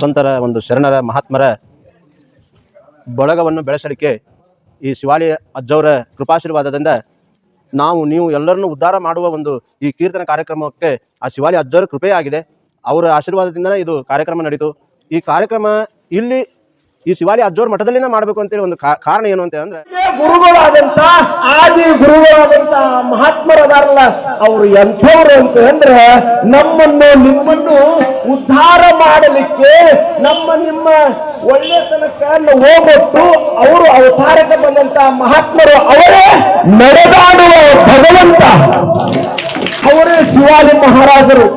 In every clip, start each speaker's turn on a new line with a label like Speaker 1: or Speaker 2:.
Speaker 1: ಸಂತರ ಒಂದು ಶರಣರ ಮಹಾತ್ಮರ ಬಳಗವನ್ನು ಬೆಳೆಸಲಿಕ್ಕೆ ಈ ಶಿವಾಲಿ ಅಜ್ಜವರ ಕೃಪಾಶೀರ್ವಾದದಿಂದ ನಾವು ನೀವು ಎಲ್ಲರನ್ನೂ ಉದ್ಧಾರ ಮಾಡುವ ಒಂದು ಈ ಕೀರ್ತನ ಕಾರ್ಯಕ್ರಮಕ್ಕೆ ಆ ಶಿವಾಲಿ ಅಜ್ಜವರ ಕೃಪೆಯಾಗಿದೆ. ಅವರ ಆಶೀರ್ವಾದದಿಂದಲೇ ಇದು ಕಾರ್ಯಕ್ರಮ ನಡೀತು. ಈ ಕಾರ್ಯಕ್ರಮ ಇಲ್ಲಿ ಈ ಶಿವಾಲಿ ಅಜ್ಜೋರ್ ಮಠದಲ್ಲಿನ ಮಾಡಬೇಕು ಅಂತೇಳಿ ಒಂದು ಕಾರಣ ಏನು ಅಂತ ಅಂದ್ರೆ
Speaker 2: ಗುರುಗಳಾದಂತ, ಆದಿ ಗುರುಗಳಾದಂತ ಮಹಾತ್ಮರದಾರಲ್ಲ ಅವರು ಎಂಥವ್ರು ಅಂತ ಅಂದ್ರೆ ನಮ್ಮನ್ನು ನಿಮ್ಮನ್ನು ಉದ್ಧಾರ ಮಾಡಲಿಕ್ಕೆ, ನಮ್ಮ ನಿಮ್ಮ ಒಳ್ಳೆತನಕ್ಕೆ ಹೋಗೊಟ್ಟು ಅವರು ಅವತಾರಕ್ಕೆ ಬಂದಂತ ಮಹಾತ್ಮರು ಅವರೇ ನಡೆದಾಡುವ ಭಗವಂತ. ಅವರೇ ಶಿವಾಲಿ ಮಹಾರಾಜರು.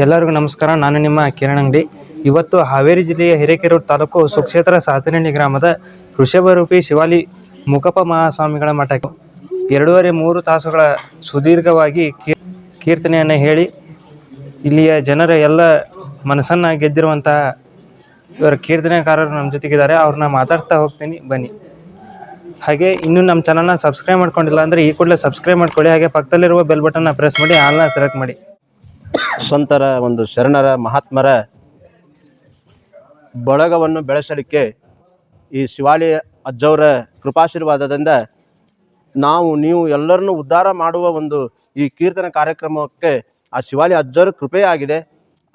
Speaker 3: ಎಲ್ಲರಿಗೂ ನಮಸ್ಕಾರ. ನಾನು ನಿಮ್ಮ ಕಿರಣ್ ಅಂಗಡಿ. ಇವತ್ತು ಹಾವೇರಿ ಜಿಲ್ಲೆಯ ಹಿರೇಕೆರೂರು ತಾಲೂಕು ಸುಕ್ಷೇತ್ರ ಸಾತನಹಳ್ಳಿ ಗ್ರಾಮದ ಋಷಭರೂಪಿ ಶಿವಾಲಿ ಮುಖಪ್ಪ ಮಹಾಸ್ವಾಮಿಗಳ ಮಠಕ್ಕೆ ಎರಡೂವರೆ ಮೂರು ತಾಸುಗಳ ಸುದೀರ್ಘವಾಗಿ ಕೀರ್ತನೆಯನ್ನು ಹೇಳಿ ಇಲ್ಲಿಯ ಜನರ ಎಲ್ಲ ಮನಸ್ಸನ್ನು ಗೆದ್ದಿರುವಂತಹ ಇವರ ಕೀರ್ತನೆಕಾರರು ನಮ್ಮ ಜೊತೆಗಿದ್ದಾರೆ. ಅವ್ರನ್ನ ಮಾತಾಡ್ತಾ ಹೋಗ್ತೀನಿ. ಬನ್ನಿ. ಹಾಗೆ ಇನ್ನೂ ನಮ್ಮ ಚಾನಲ್ನ ಸಬ್ಸ್ಕ್ರೈಬ್ ಮಾಡ್ಕೊಂಡಿಲ್ಲ ಅಂದರೆ ಈ ಕೂಡಲೇ ಸಬ್ಸ್ಕ್ರೈಬ್ ಮಾಡ್ಕೊಳ್ಳಿ. ಹಾಗೆ ಪಕ್ಕದಲ್ಲಿರುವ ಬೆಲ್ ಬಟನ್ನ ಪ್ರೆಸ್ ಮಾಡಿ ಆಲ್ನ ಸೆಲೆಕ್ಟ್ ಮಾಡಿ.
Speaker 1: ಸಂತರ ಒಂದು ಶರಣರ ಮಹಾತ್ಮರ ಬಳಗವನ್ನು ಬೆಳೆಸಲಿಕ್ಕೆ ಈ ಶಿವಾಲಿ ಅಜ್ಜವರ ಕೃಪಾಶೀರ್ವಾದದಿಂದ ನಾವು, ನೀವು ಎಲ್ಲರನ್ನೂ ಉದ್ಧಾರ ಮಾಡುವ ಒಂದು ಈ ಕೀರ್ತನ ಕಾರ್ಯಕ್ರಮಕ್ಕೆ ಆ ಶಿವಾಲಿ ಅಜ್ಜವರ ಕೃಪೆಯಾಗಿದೆ.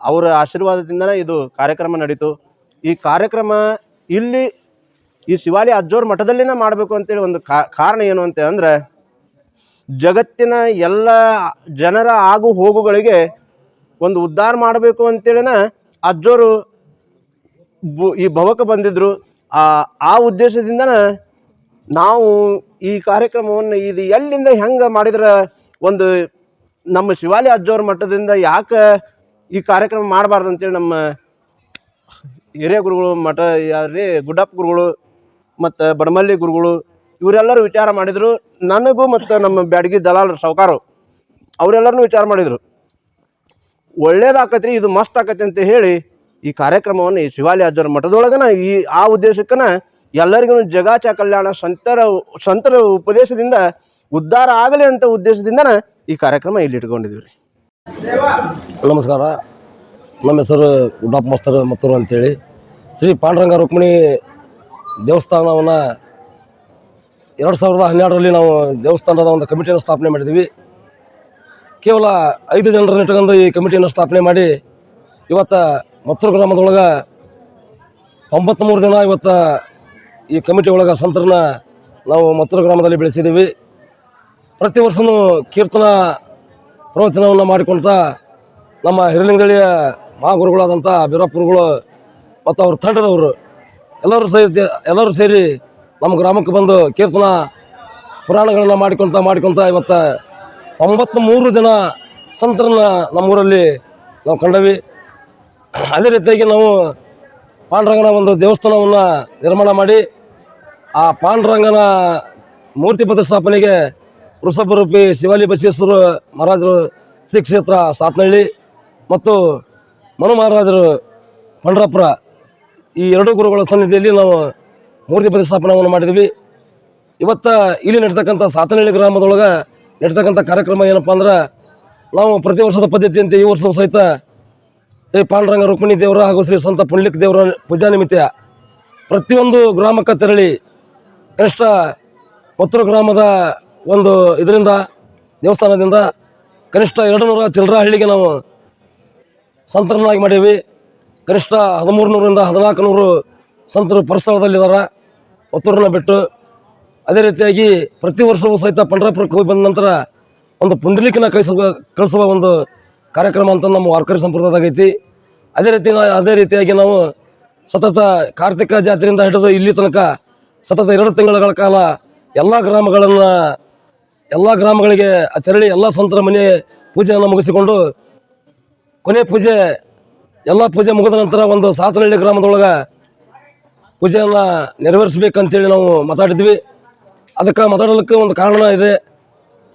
Speaker 1: ಅವರ ಆಶೀರ್ವಾದದಿಂದನೇ ಇದು ಕಾರ್ಯಕ್ರಮ ನಡೀತು. ಈ ಕಾರ್ಯಕ್ರಮ ಇಲ್ಲಿ ಈ ಶಿವಾಲಿ ಅಜ್ಜೋರ್ ಮಠದಲ್ಲಿನೇ ಮಾಡಬೇಕು ಅಂತೇಳಿ ಒಂದು ಕಾರಣ ಏನು ಅಂತ ಅಂದ್ರೆ, ಜಗತ್ತಿನ ಎಲ್ಲ ಜನರ ಆಗು ಹೋಗುಗಳಿಗೆ ಒಂದು ಉದ್ಧಾರ ಮಾಡಬೇಕು ಅಂತೇಳಿನ ಅಜ್ಜೋರು ಈ ಭವಕ್ಕೆ ಬಂದಿದ್ರು. ಆ ಆ ಉದ್ದೇಶದಿಂದ ನಾವು ಈ ಕಾರ್ಯಕ್ರಮವನ್ನು ಇದು ಎಲ್ಲಿಂದ ಹೆಂಗೆ ಮಾಡಿದ್ರೆ ಒಂದು ನಮ್ಮ ಶಿವಾಲಿ ಅಜ್ಜೋರ ಮಠದಿಂದ ಯಾಕೆ ಈ ಕಾರ್ಯಕ್ರಮ ಮಾಡಬಾರ್ದು ಅಂತೇಳಿ ನಮ್ಮ ಹಿರಿಯ ಗುರುಗಳು, ಮಠ ಯಾರ್ರಿ, ಗುಡ್ಡಪ್ಪ ಗುರುಗಳು ಮತ್ತು ಬಡಮಲ್ಲಿ ಗುರುಗಳು ಇವರೆಲ್ಲರೂ ವಿಚಾರ ಮಾಡಿದರು. ನನಗೂ ಮತ್ತು ನಮ್ಮ ಬ್ಯಾಡಗಿ ದಲಾಲ್ ಸಾವುಕಾರು ಅವರೆಲ್ಲರೂ ವಿಚಾರ ಮಾಡಿದರು. ಒಳ್ಳೇದಾಕತ್ರಿ, ಇದು ಮಸ್ತ್ ಆಕತಿ ಅಂತ ಹೇಳಿ ಈ ಕಾರ್ಯಕ್ರಮವನ್ನು ಈ ಶಿವಾಲಿ ಅಜ್ಜರ ಮಠದೊಳಗನ ಈ, ಆ ಉದ್ದೇಶಕ್ಕನ ಎಲ್ಲರಿಗೂ ಜಗಾಚ ಕಲ್ಯಾಣ ಸಂತರ ಸಂತರ ಉಪದೇಶದಿಂದ ಉದ್ಧಾರ ಆಗಲಿ ಅಂತ ಉದ್ದೇಶದಿಂದ ಈ ಕಾರ್ಯಕ್ರಮ ಇಲ್ಲಿ ಇಟ್ಕೊಂಡಿದ್ದೀವಿ ರೀ
Speaker 4: ನಮಸ್ಕಾರ. ನಮ್ಮ ಹೆಸರು ಗುಡ್ಡಪ್ಪ ಮಾಸ್ತರ್ ಮತ್ತೂರು ಅಂತೇಳಿ. ಶ್ರೀ ಪಾಂಡುರಂಗ ರುಕ್ಮಿಣಿ ದೇವಸ್ಥಾನವನ್ನು ಎರಡು ಸಾವಿರದ ಹನ್ನೆರಡರಲ್ಲಿ ನಾವು ದೇವಸ್ಥಾನದ ಒಂದು ಕಮಿಟಿಯನ್ನು ಸ್ಥಾಪನೆ ಮಾಡಿದ್ವಿ ಕೇವಲ ಐದು ಜನರನ್ನು ಇಟ್ಕೊಂಡು ಈ ಕಮಿಟಿಯನ್ನು ಸ್ಥಾಪನೆ ಮಾಡಿ ಇವತ್ತು ಮತ್ತೂರು ಗ್ರಾಮದೊಳಗೆ ತೊಂಬತ್ತ್ಮೂರು ಜನ ಇವತ್ತು ಈ ಕಮಿಟಿ ಒಳಗೆ ಸಂತರನ್ನ ನಾವು ಮತ್ತೂರು ಗ್ರಾಮದಲ್ಲಿ ಬೆಳೆಸಿದ್ದೀವಿ. ಪ್ರತಿ ವರ್ಷವೂ ಕೀರ್ತನ ಪ್ರವಚನವನ್ನು ಮಾಡಿಕೊಳ್ತಾ ನಮ್ಮ ಹಿರಲಿಂಗಳಿಯ ಮಹಾಗುರುಗಳಾದಂಥ ಬೀರಪ್ಪರುಗಳು ಮತ್ತು ಅವ್ರ ತಂಡದವರು ಎಲ್ಲರೂ ಸೇರಿ ಎಲ್ಲರೂ ಸೇರಿ ನಮ್ಮ ಗ್ರಾಮಕ್ಕೆ ಬಂದು ಕೀರ್ತನ ಪುರಾಣಗಳನ್ನು ಮಾಡಿಕೊಳ್ತಾ ಮಾಡಿಕೊಳ್ತಾ ಇವತ್ತು ತೊಂಬತ್ತ ಮೂರು ಜನ ಸಂತರನ್ನ ನಮ್ಮೂರಲ್ಲಿ ನಾವು ಕಂಡವಿ. ಅದೇ ರೀತಿಯಾಗಿ ನಾವು ಪಾಂಡುರಂಗನ ಒಂದು ದೇವಸ್ಥಾನವನ್ನು ನಿರ್ಮಾಣ ಮಾಡಿ, ಆ ಪಾಂಡುರಂಗನ ಮೂರ್ತಿ ಪ್ರತಿಷ್ಠಾಪನೆಗೆ ವೃಷಭರೂಪಿ ಶಿವಾಲಿ ಬಸವೇಶ್ವರ ಮಹಾರಾಜರು ಶ್ರೀ ಕ್ಷೇತ್ರ ಸಾತ್ನಹಳ್ಳಿ ಮತ್ತು ಮನು ಮಹಾರಾಜರು ಪಂಡ್ರಾಪುರ ಈ ಎರಡು ಗುರುಗಳ ಸನ್ನಿಧಿಯಲ್ಲಿ ನಾವು ಮೂರ್ತಿ ಪ್ರತಿಷ್ಠಾಪನವನ್ನು ಮಾಡಿದ್ವಿ. ಇವತ್ತು ಇಲ್ಲಿ ನಡೀತಕ್ಕಂಥ ಸಾತನಹಳ್ಳಿ ಗ್ರಾಮದೊಳಗೆ ನಡೀತಕ್ಕಂಥ ಕಾರ್ಯಕ್ರಮ ಏನಪ್ಪ ಅಂದ್ರೆ, ನಾವು ಪ್ರತಿ ವರ್ಷದ ಪದ್ಧತಿಯಂತೆ ಈ ವರ್ಷವೂ ಸಹಿತ ಶ್ರೀ ಪಾಂಡುರಂಗ ರುಕ್ಮಿಣಿ ದೇವರ ಹಾಗೂ ಶ್ರೀ ಸಂತ ಪುಂಡ್ಲಿಕ್ ದೇವರ ಪೂಜಾ ನಿಮಿತ್ತ ಪ್ರತಿಯೊಂದು ಗ್ರಾಮಕ್ಕೆ ತೆರಳಿ, ಕನಿಷ್ಠ ಪತ್ರ ಗ್ರಾಮದ ಒಂದು ಇದರಿಂದ, ದೇವಸ್ಥಾನದಿಂದ ಕನಿಷ್ಠ ಎರಡು ನೂರ ಚಿಲ್ಲರ ಹಳ್ಳಿಗೆ ನಾವು ಸಂತರನ್ನಾಗಿ ಮಾಡೀವಿ. ಕನಿಷ್ಠ ಹದಿಮೂರು ನೂರರಿಂದ ಹದಿನಾಲ್ಕು ನೂರು ಸಂತರು ಪರಿಸರದಲ್ಲಿದ್ದಾರೆ ಒತ್ತೂರನ್ನ ಬಿಟ್ಟು ಅದೇ ರೀತಿಯಾಗಿ ಪ್ರತಿ ವರ್ಷವೂ ಸಹಿತ ಪಂಡರಾಪುರಕ್ಕೆ ಹೋಗಿ ಬಂದ ನಂತರ ಒಂದು ಪುಂಡಲಿಕನ ಕಳಿಸುವ ಕಳಿಸುವ ಒಂದು ಕಾರ್ಯಕ್ರಮ ಅಂತ ನಮ್ಮ ವಾರ್ಕರಿ ಸಂಪ್ರದಾಯದಾಗೈತಿ ಅದೇ ರೀತಿ ಅದೇ ರೀತಿಯಾಗಿ ನಾವು ಸತತ ಕಾರ್ತಿಕ ಜಾತ್ರೆಯಿಂದ ಹಿಡಿದು ಇಲ್ಲಿ ತನಕ ಸತತ ಎರಡು ತಿಂಗಳ ಕಾಲ ಎಲ್ಲ ಗ್ರಾಮಗಳನ್ನು, ಎಲ್ಲ ಗ್ರಾಮಗಳಿಗೆ ತೆರಳಿ ಎಲ್ಲ ಸಂತರ ಮನೆ ಪೂಜೆಯನ್ನು ಮುಗಿಸಿಕೊಂಡು ಕೊನೆ ಪೂಜೆ, ಎಲ್ಲ ಪೂಜೆ ಮುಗಿದ ನಂತರ ಒಂದು ಸಾತನಹಳ್ಳಿ ಗ್ರಾಮದೊಳಗೆ ಪೂಜೆಯನ್ನು ನೆರವೇರಿಸಬೇಕಂತೇಳಿ ನಾವು ಮಾತಾಡಿದ್ವಿ. ಅದಕ್ಕೆ ಮಾತಾಡಲಿಕ್ಕೆ ಒಂದು ಕಾರಣ ಇದೆ.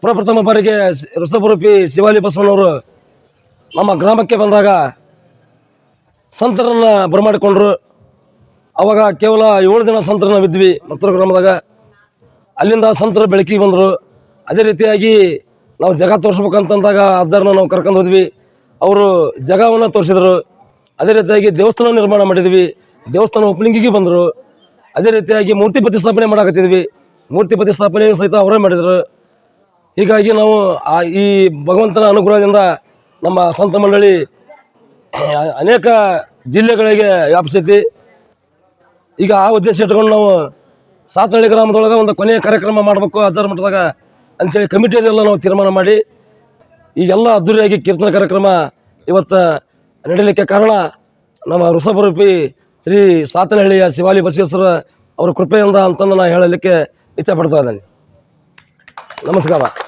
Speaker 4: ಪ್ರಪ್ರಥಮ ಬಾರಿಗೆ ರಸಪುರಪಿ ಶಿವಾಲಿ ಬಸವಣ್ಣವರು ನಮ್ಮ ಗ್ರಾಮಕ್ಕೆ ಬಂದಾಗ ಸಂತರನ್ನು ಬರಮಾಡಿಕೊಂಡ್ರು. ಅವಾಗ ಕೇವಲ ಏಳು ಜನ ಸಂತರನ್ನ ಬಿದ್ವಿ ಮತ್ತೂರು ಗ್ರಾಮದಾಗ. ಅಲ್ಲಿಂದ ಸಂತರು ಬೆಳಕಿಗೆ ಬಂದರು. ಅದೇ ರೀತಿಯಾಗಿ ನಾವು ಜಗ ತೋರಿಸ್ಬೇಕಂತಂದಾಗ ಅದರನ್ನ ನಾವು ಕರ್ಕೊಂಡು ಹೋದ್ವಿ. ಅವರು ಜಗವನ್ನು ತೋರಿಸಿದರು. ಅದೇ ರೀತಿಯಾಗಿ ದೇವಸ್ಥಾನ ನಿರ್ಮಾಣ ಮಾಡಿದ್ವಿ. ದೇವಸ್ಥಾನ ಓಪನಿಂಗಿಗೆ ಬಂದರು. ಅದೇ ರೀತಿಯಾಗಿ ಮೂರ್ತಿ ಪ್ರತಿಷ್ಠಾಪನೆ ಮಾಡಕತ್ತಿದ್ವಿ. ಮೂರ್ತಿ ಪ್ರತಿಷ್ಠಾಪನೆ ಸಹಿತ ಅವರೇ ಮಾಡಿದರು. ಹೀಗಾಗಿ ನಾವು ಆ ಈ ಭಗವಂತನ ಅನುಗ್ರಹದಿಂದ ನಮ್ಮ ಸಂತ ಮಂಡಳಿ ಅನೇಕ ಜಿಲ್ಲೆಗಳಿಗೆ ವ್ಯಾಪಿಸೈತಿ. ಈಗ ಆ ಉದ್ದೇಶ ಇಟ್ಕೊಂಡು ನಾವು ಸಾತನಹಳ್ಳಿ ಗ್ರಾಮದೊಳಗೆ ಒಂದು ಕೊನೆಯ ಕಾರ್ಯಕ್ರಮ ಮಾಡಬೇಕು ಅದರ ಮಟ್ಟದಾಗ ಅಂಥೇಳಿ ಕಮಿಟಿಯಲ್ಲೆಲ್ಲ ನಾವು ತೀರ್ಮಾನ ಮಾಡಿ. ಈಗೆಲ್ಲ ಅದ್ದೂರಿಯಾಗಿ ಕೀರ್ತನ ಕಾರ್ಯಕ್ರಮ ಇವತ್ತು ನಡೀಲಿಕ್ಕೆ ಕಾರಣ ನಮ್ಮ ವೃಷಭರೂಪಿ ಶ್ರೀ ಸಾತನಹಳ್ಳಿಯ ಶಿವಾಲಿ ಬಸವೇಶ್ವರ ಅವರ ಕೃಪೆಯಿಂದ ಅಂತಂದು ನಾನು ಹೇಳಲಿಕ್ಕೆ ಇಚ್ಛೆ ಪಡ್ತಾ ಇದ್ದೇನೆ. ನಮಸ್ಕಾರ.